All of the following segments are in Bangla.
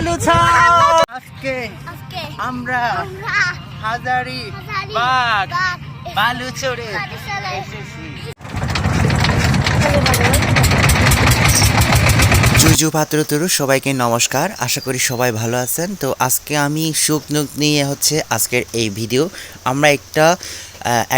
আজকে আজকে আমরা হাজারি বাগ বালুচরে বালুচরে এসেছি। জুজু পাত্র তরু সবাইকে নমস্কার। আশা করি সবাই ভালো আছেন। তো আজকে আমি সুখ নিয়ে হচ্ছে আজকের এই ভিডিও। আমরা একটা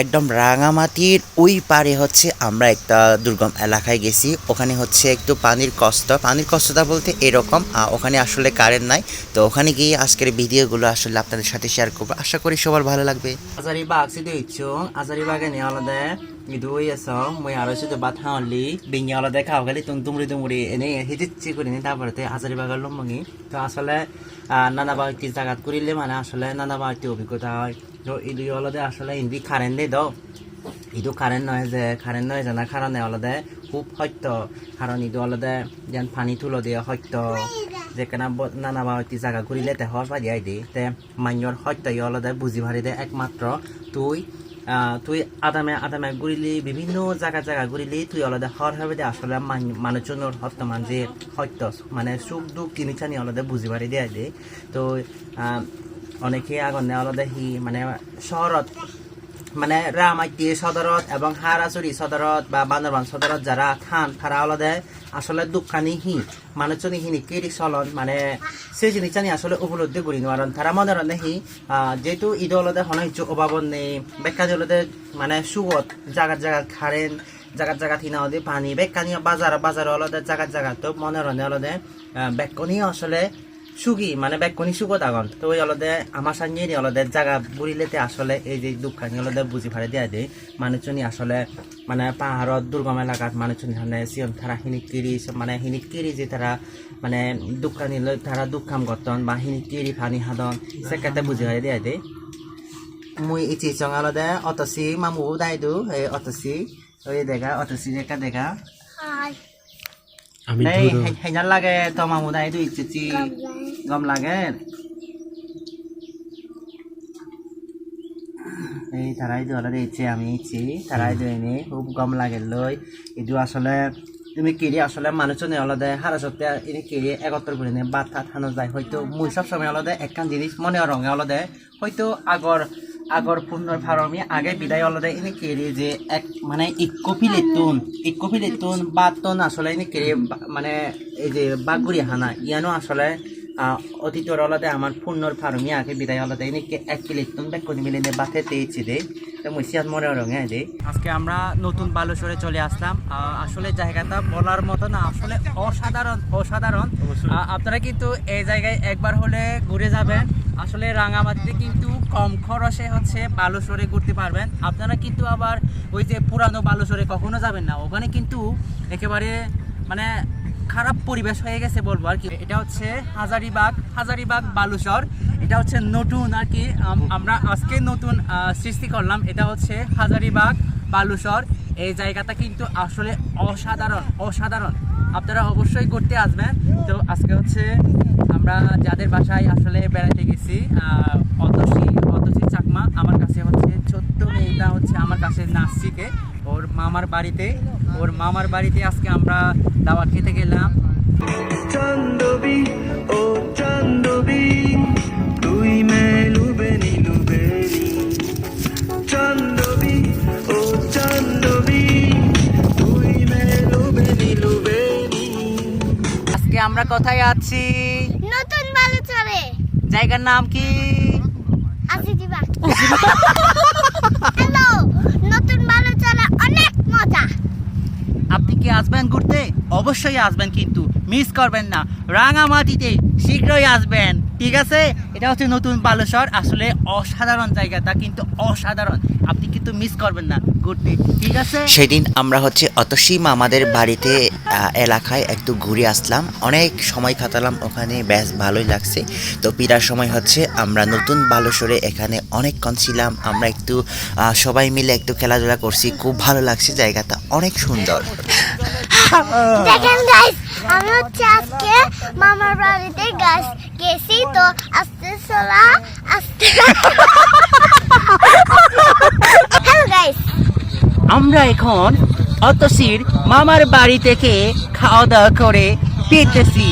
একদম রাঙামাটির ওই পারে হচ্ছে আমরা একটা দুর্গম এলাকায় গেছি। ওখানে হচ্ছে একটু পানির কষ্ট। পানির কষ্টটা বলতে এরকম ওখানে আসলে কারেন্ট নাই। তো ওখানে গিয়ে আজকের ভিডিওগুলো আসলে আপনাদের সাথে শেয়ার করব। আশা করি সবার ভালো লাগবে। আজারি বাগ সিধু ইচ্ছু। আজারি বাগে নি আলাদা। ইদু এসো, মই আরও শুধু বাত হাওলি বিঙ্গি আলাদা খাও গেলি তুম তুমরি তুমরি এনে হিজিচ্ছি করি নি তারপরে তে আজারি বাগার লম্বঙ্গি তো আসলে নানা বাড়িতে জাগাত করিলে মানে আসলে নানা বাড়িতে অভিজ্ঞতা হয়। তো ইদু আলাদা আসলে ইন্দি কারেন্ট দে দাও। ইদু কারেন্ট নয় যে কারেন্ট নয় জানা কারণে আলাদা খুব সত্য। কারণ ইদু আলাদা যেন পানী তুলো দিয়ে সত্য। যেখানে নানা বাড়িতে জাগা ঘুরিলে তে হস বাজি আই দি তে মান্যর সত্য ই আলাদা বুঝি ভারি দে একমাত্র তুই তুই আদামে আদামে ঘুরিলি বিভিন্ন জায়গা জায়গা ঘুরিলি তুই আলাদা হর হবে দে আসলে মান- মানুষজনের সত্য মান যে সত্য। মানে সুখ দুঃখ জিনিস আনি আলাদা বুঝি পারি দেয় দে তো অনেকে আগনে আলাদা হি মানে শহরত মানে রামাইতি সদরত এবং হারাচুরি সদরত বা বান্দরবান সদরত যারা খান তারা আলাদা আসলে দোকানি হি মানুষজন হিনি কেরি চলন মানে সেই জিনিসটা আসলে উপলব্ধি করি নোৱারন তারা মনে রাখে হি যেহেতু ঈদ আলাদা হনাইজ অভাব নেই বেকাজ আলাদা মানে সুগত জাগাত জাগাত খারেন জাগাত জাগাত হিনা হতে পানি বেকানি বাজার বাজার আলাদা জাগাত জাগাত তো মনে রাখে আলাদা বেকনি আসলে সুগি মানে বেকনি সুগত আগন তো ওই অলদে আমার সঙ্গে অলদে জায়গা বুড়িলেতে আসলে এই যে দুঃখানি অলদে বুঝি ফারে দেয়া দেয় মানুষজনই আসলে মানে পাহাড়ত দুর্গম এলাকাত মানুষজন হানে সিয়ন তারা হিনিক কিরি মানে হিনিক কিরি যে তারা মানে দুঃখানি লৈ তারা দুঃখাম গতন বা হিনিক কিরি ফানি হাদন সেকাতে বুঝি ফারে দেয়া দেয় মুই ইচি চং আলাদে অতসি মামু দাইদু এই অতসি ওই দেখা অতসি দেখা দেখা হাই। আমি লাগে তো মামু দাইদু ইচ্ছি গম লাগে? এই তারাই দোয়ালা দিয়েছে আমি ইচ্ছি তারাই দইনি খুব গম লাগে লই এইটো আসলে তুমি কিরি আসলে মানুষজনে আলাদা হারা সপ্তাহে এনে কিরি একত্র করে নিয়ে বাত থাত হানো যায়। হয়তো মুই সব সময় আলাদা একখান জিনিস মনে রঙে আলাদা হয়তো আগর আগর পুনর ফারমি আগে বিদায় আলাদা এনে কিরি যে এক মানে ইকপি লেতুন ইকপি লেতুন বাতন আসলে এনে কিরি মানে এই যে বাগুড়ি হানা ইয়ানো আসলে আহ, অতীতর আলাদা আমার পূর্ণর ফার্মি আগে বিদায় আলাদা এনেকে এক প্লেট তুন ব্যাগ করে মিলে বাতে তেয়েছি দে। মুসিয়াত মনে রঙে দে। আজকে আমরা নতুন বালুসরে চলে আসলাম। আহ, আসলে জায়গাটা বলার মতো না আসলে অসাধারণ অসাধারণ। আপনারা কিন্তু এই জায়গায় একবার হলে ঘুরে যাবেন। আসলে রাঙামাটিতে কিন্তু কম খরচে হচ্ছে বালুসরে ঘুরতে পারবেন। আপনারা কিন্তু আবার ওই যে পুরানো বালুসরে কখনো যাবেন না। ওখানে কিন্তু একেবারে মানে খারাপ পরিবেশ হয়ে গেছে বলব আর কি। এটা হচ্ছে হাজারিবাগ হাজারিবাগ বালুচর। এটা হচ্ছে নতুন আর কি আমরা আজকে নতুন সৃষ্টি করলাম। এটা হচ্ছে হাজারিবাগ, বালুচর। এই জায়গাটা কিন্তু আসলে অসাধারণ অসাধারণ। আপনারা অবশ্যই করতে আসবেন। তো আজকে হচ্ছে আমরা যাদের বাসায় আসলে বেড়াতে গেছি অতসী অতসী চাকমা, আমার কাছে হচ্ছে ছোট্ট মেয়েটা হচ্ছে আমার কাছে নাচ শিখে ওর মামার বাড়িতে ওর মামার বাড়িতে আজকে আমরা দাওয়া খেতে গেলাম। চান্দবি ও চান্দবি তুই মেলুবে নিলুবেরি চান্দবি ও চান্দবি তুই আজকে আমরা কোথায় আছি? নতুন বালুচরে। জায়গার নাম কি? আসি দিবা হ্যালো নতুন বালুচরে অনেক মজা আপনি কি আসবেন ঘুরতে অবশ্যই আসবেন কিন্তু মিস করবেন না। রাঙামাটিতে শীঘ্রই আসবেন, ঠিক আছে? এটা হচ্ছে নতুন বালেশ্বর আসলে অসাধারণ জায়গাটা, কিন্তু অসাধারণ। আপনি কিন্তু মিস করবেন না ঘুরতে ঠিক আছে? সেদিন আমরা হচ্ছে অতসীম আমাদের বাড়িতে এলাকায় একটু ঘুরে আসলাম। অনেক সময় কাটালাম, ওখানে বেশ ভালোই লাগছে। তো পিরার সময় হচ্ছে আমরা নতুন বালুসরে এখানে অনেকক্ষণ ছিলাম, আমরা একটু সবাই মিলে একটু খেলাধুলা করছি। খুব ভালো লাগছে জায়গাটা, অনেক সুন্দর। দেখেন গাইস আমি হচ্ছে আজকে মামার বাড়িতে গাছ গেছি, তো আস্তে চলা, আস্তে আমরা এখন অতসির মামার বাড়ি থেকে খাওয়া দাওয়া করে পেতেছি